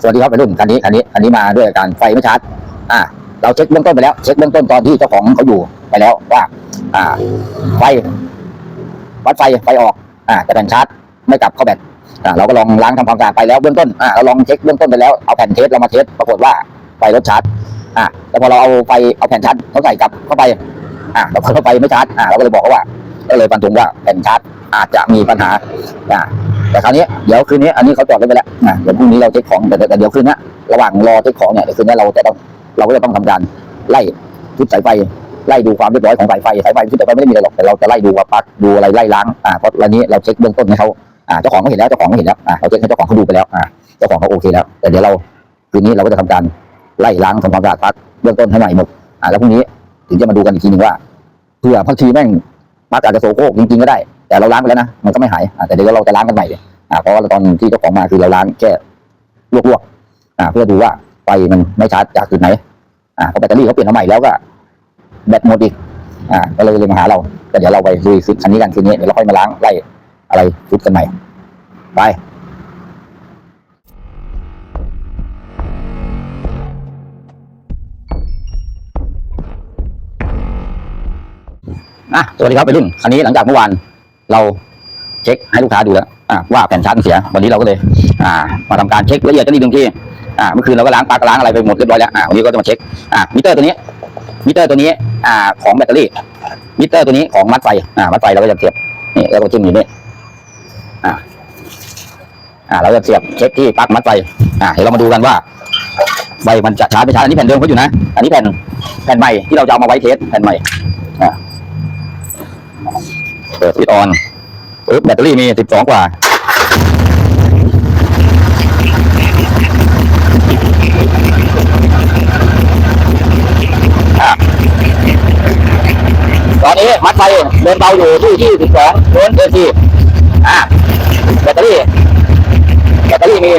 สวัสดีครับวัยรุ่นคันนี้คันนี้คันนี้มาด้วยการไฟไม่ชาร์จอ่าเราเช็คเบื้องต้นไปแล้ว เช็คเบื้องต้นตอนที่เจ้าของเขาอยู่ไปแล้วว่า อ่า ไฟวัดไฟไฟออก อ่าแต่แผ่นชาร์จไม่กลับเข้าแบตอ่าเราก็ลองล้างทำความสะอาดไปแล้วเบื้องต้นอ่าเราลองเช็คเบื้องต้นไปแล้วเอาแผ่นเทสเรามาเทสปรากฏว่าไฟลดชาร์จอ่าแล้วพอเราเอาไฟเอาแผ่นชาร์จเขาใส่กลับเข้าไป อ่าเราเข้าไปไม่ชาร์จอ่าเราก็เลยบอกเขาว่า ก็เลยฟันธงว่าแผ่นชาร์จอาจจะมีปัญหาอ่า แต่คราวนี้เดี๋ยวคืนนี้อันนี้เขาจอดไว้ไปแล้วอ่าเดี๋ยวพรุ่งนี้เราเช็คของแต่แต่เดี๋ยวคืนนี้ระหว่างรอเช็คของเนี่ยเดี๋ยวคืนนี้เราจะต้องเราก็จะต้องทำการไล่ชุดสายไฟไล่ดูความเรียบร้อยของสายไฟสายไฟชุดสายไฟไม่ได้มีอะไรหรอกแต่เราจะไล่ดูว่าปลั๊กดูอะไรไล่ล้างอ่าเพราะรายนี้เราเช็คเบื้องต้นให้เขาอ่าเจ้าของก็เห็นแล้วเจ้าของก็เห็นแล้วอ่าเราเช็คให้เจ้าของเขาดูไปแล้วอ่าเจ้าของเขาโอเคแล้ว แต่เดี๋ยวเราคืนนี้เราก็จะทำการไล่ล้างทำความสะอาดปลั๊กเบื้องต้นให้ใหม่หมดอ่าแล้วพรุ่งนี้ถึงจะมาดูกันอีกทีหนึ่งว่าเผื่อบางทีแม่ง มักอาจจะโซโครกจริงๆก็ได้ แต่เราล้างไปแล้วนะมันก็ไม่หายแต่เดี๋ยวเราจะล้างกันใหม่เลยอ่าเพราะว่าตอนที่เจ้าของมาคือเราล้างแค่ลวกๆอ่าเพื่อดูว่าไฟมันไม่ชาร์จจากจุดไหนอ่าเพราะแบตเตอรี่เขาเปลี่ยนมาใหม่แล้วก็แบตหมดอีกอ่าก็เลยเลยมาหาเราก็เดี๋ยวเราไปลุยซิคันนี้กันคืนนี้เดี๋ยวเราค่อยมาล้างไล่อะไรฟุตกันใหม่ไป อะสวัสดีครับไปรุ่นคันนี้หลังจากเมื่อวานเราเช็คให้ลูกค้าดูแล้วว่าแผ่นชาร์จมันเสีย วันนี้เราก็เลยมาทำการเช็คละเอียดกันอีกหนึ่งที่เมื่อคืนเราก็ล้างปลั๊กล้างอะไรไปหมดเรียบร้อยแล้วอันนี้ก็จะมาเช็คมิเตอร์ตัวนี้มิเตอร์ตัวนี้อของแบตเตอรี่มิเตอร์ตัวนี้ของมัดไฟมัดไฟเราก็จะเสียบนี่แล้วก็จิ้มอยู่นี่เราจะเสียบเช็คที่ปลั๊กมัดไฟเดี๋ยวเรามาดูกันว่าไฟมันจะชาร์จไม่ชาร์จอันนี้แผ่นเดิมเขาอยู่นะ อันนี้แผ่นแผ่นใหม่ที่เราจะเอามาไว้เทสแผ่นใหม่ เปิดสวิตช์ออนปึ๊บแบตเตอรี่มีสิบสองกว่า ตอนนี้มัดไฟเดินเบาอยู่ที่ที่สิบสองโวลต์เอซีอ่าแบตเตอรี่ แบตเตอรี่มี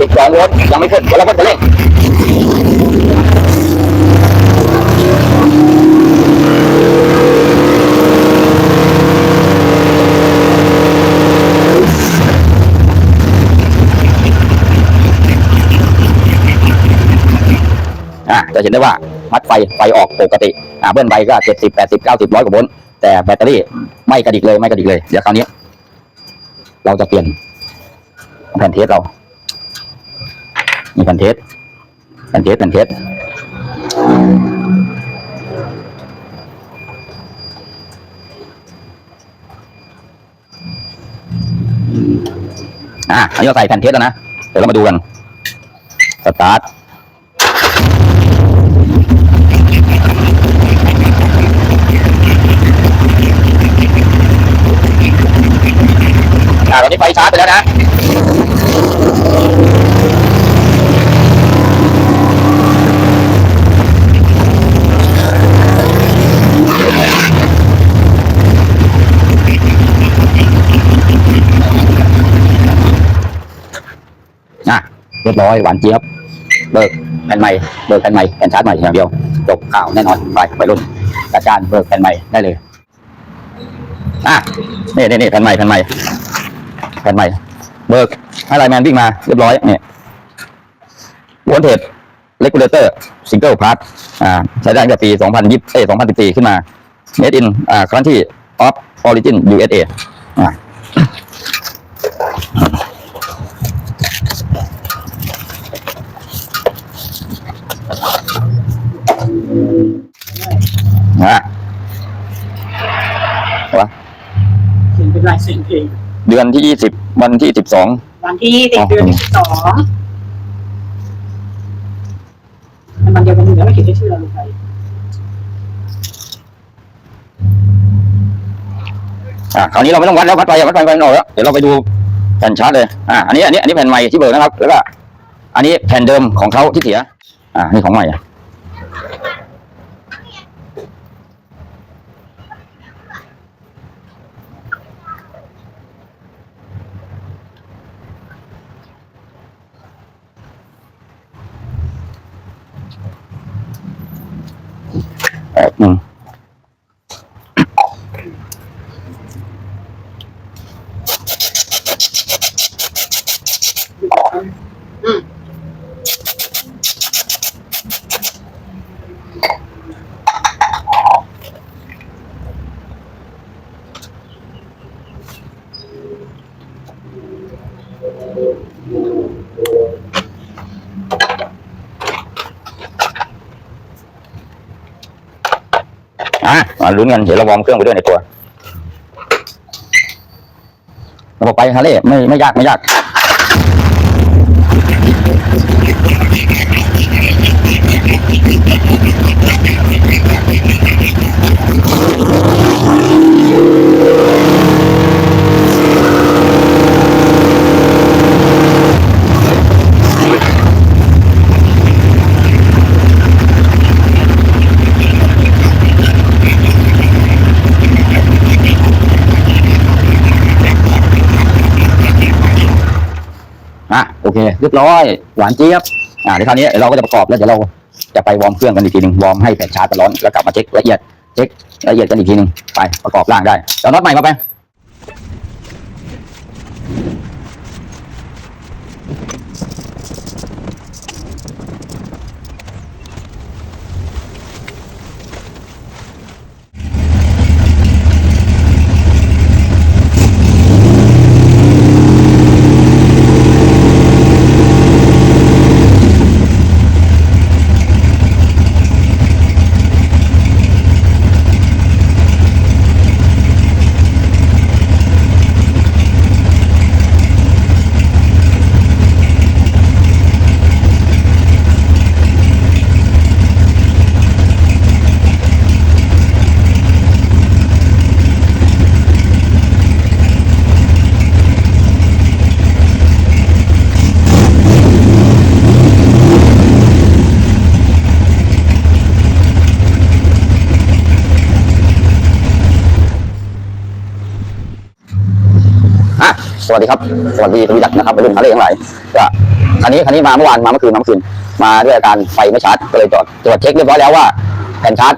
สิบสองโวลต์ยังไม่ขึ้นเดี๋ยวเราก็จะเร่ง จะเห็นได้ว่ามัดไฟไฟออกปกติอ่าเบิ้ลไปก็เจ็ดสิบแปดสิบเก้าสิบร้อยกว่าโวลต์แต่แบตเตอรี่ไม่กระดิกเลยไม่กระดิกเลยเดี๋ยวคราวนี้ เราจะเปลี่ยนแผ่นเทสเรามีแผ่นเทสแผ่นเทสแผ่นเทสอะอันนี้เราใส่แผ่นเทสแล้วนะ เดี๋ยวเรามาดูกัน สตาร์ท อ่าตอนนี้ไฟชาร์จไปแล้วนะอะเรียบร้อยหวานเจี๊ยบเบิกแผ่นใหม่เบิกแผ่นใหม่แผ่นชาร์จใหม่อย่างเดียวจบข่าวแน่นอนไปไปรุ่นจัดการเบิกแผ่นใหม่ได้เลยอะนี่นี่นี่แผ่นใหม่แผ่นใหม่ แผ่นใหม่ เบิกให้ไลแมนวิ่งมาเรียบร้อยเนี่ยวนเทจเลกูเลเตอร์ซิงเกิลพาร์ทอ่าใช้ได้ตั้งแต่ปี2020เอ้ย2014 ขึ้นมา made in อ่า country of origin USA อ่าอะวะเขียนเป็นลายเซ็นเอง เดือนที่20วันที่12วันที่ติดเดือนที่สองแต่มันเดียวกันอยู่แล้วไม่เขียนได้ชื่อเราลงไปอะคราวนี้เราไม่ต้องวัดแล้ววัดไปวัดไปวัดไปหน่อยแล้วเดี๋ยวเราไปดูแผ่นชาร์จเลย อะอันนี้ อันนี้ อันนี้แผ่นใหม่ที่เบิกนะครับ แล้วก็ อันนี้แผ่นเดิมของเขาที่เสีย อะนี่ของใหม่ อ่ มาลุ้นกันเดี๋ยวเราวอร์มเครื่องไปด้วยในตัวระบบไปฮาเล่ไม่ไม่ยากไม่ยาก อะโอเคเรียบร้อยหวานเจี๊ยบอ่าเดี๋ยวคราวนี้เราก็จะประกอบแล้วเดี๋ยวเราจะไปวอร์มเครื่องกันอีกทีหนึ่งวอร์มให้แผ่นชาร์จร้อนแล้วกลับมาเช็คละเอียดเช็คละเอียดกันอีกทีหนึ่งไปประกอบร่างได้เอาน็อตใหม่มาไป สวัสดีครับสวัสดีทุกท่านนะครับวัยรุ่นฮาร์เลย์ทั้งหลายก็คันนี้คันนี้มาเมื่อวานมาเมื่อคืนมาเมื่อคืนมาด้วยอาการไฟไม่ชาร์จก็เลยจอดตรวจเช็คเรียบร้อยแล้วว่าแผ่นชาร์จ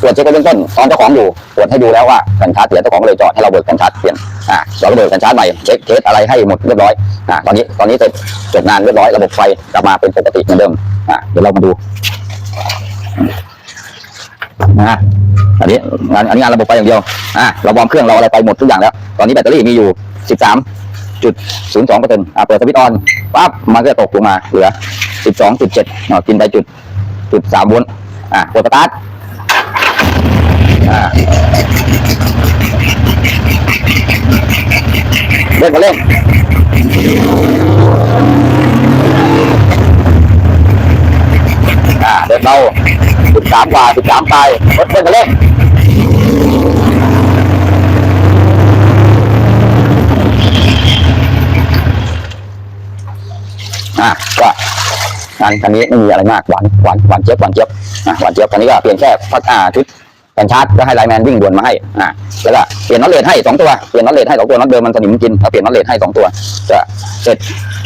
ตรวจเช็คไปเบื้องต้นตอนเจ้าของอยู่ตรวจให้ดูแล้วว่าแผ่นชาร์จเสียเจ้าของก็เลยจอดให้เราเบิกแผ่นชาร์จเปลี่ยนอ่าเราก็เบิกแผ่นชาร์จใหม่เช็คเทสอะไรให้หมดเรียบร้อยอ่าตอนนี้ตอนนี้เสร็จจบงานเรียบร้อยระบบไฟกลับมาเป็นปกติเหมือนเดิมอ่าเดี๋ยวเรามาดูนะอันนี้งานอันนี้งานระบบไฟอย่างเดียวอ่าเราวอร์มเครื่องเราอะไรไปหมดทุกอย่างแล้ว ตอนนี้แบตเตอรี่มีอยู่ 13 จุดศูนย์สองเปอร์เซ็นต์อ่าเปิดสวิตช์ออนปั๊บมันก็จะตกลงมาเหลือ12.7อ่ากินไปจุดจุดสามโวลต์อ่ากดสตาร์ทอ่าเร่งมาเร่งอ่าเดินเบาสิบสามกว่าสิบสามไปรถเร่งมาเร่ง อะก็งานคันนี้ไม่มีอะไรมากหวานหวานหวานเจี๊ยบหวานเจี๊ยบอะหวานเจี๊ยบคันนี้ก็เปลี่ยนแค่พักอ่าชุดแผ่นชาร์จก็ให้ไลแมนวิ่งด่วนมาให้อ่าแล้วก็เปลี่ยนน็อตเลดให้สองตัวเปลี่ยนน็อตเลดให้สองตัวน็อตเดิมมันสนิมกินเราเปลี่ยนน็อตเลดให้สองตัวจะเสร็จ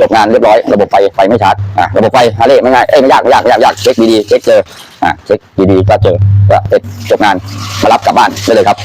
จบงานเรียบร้อยระบบไฟไฟไม่ชาร์จอะระบบไฟฮาร์เลย์ไม่ง่ายเอ้ยไม่ยากไม่ยากไม่ยากยากเช็คดีๆเช็คเจออะเช็คดีๆก็เจอก็เสร็จจบงานมารับกลับบ้านได้เลยครับ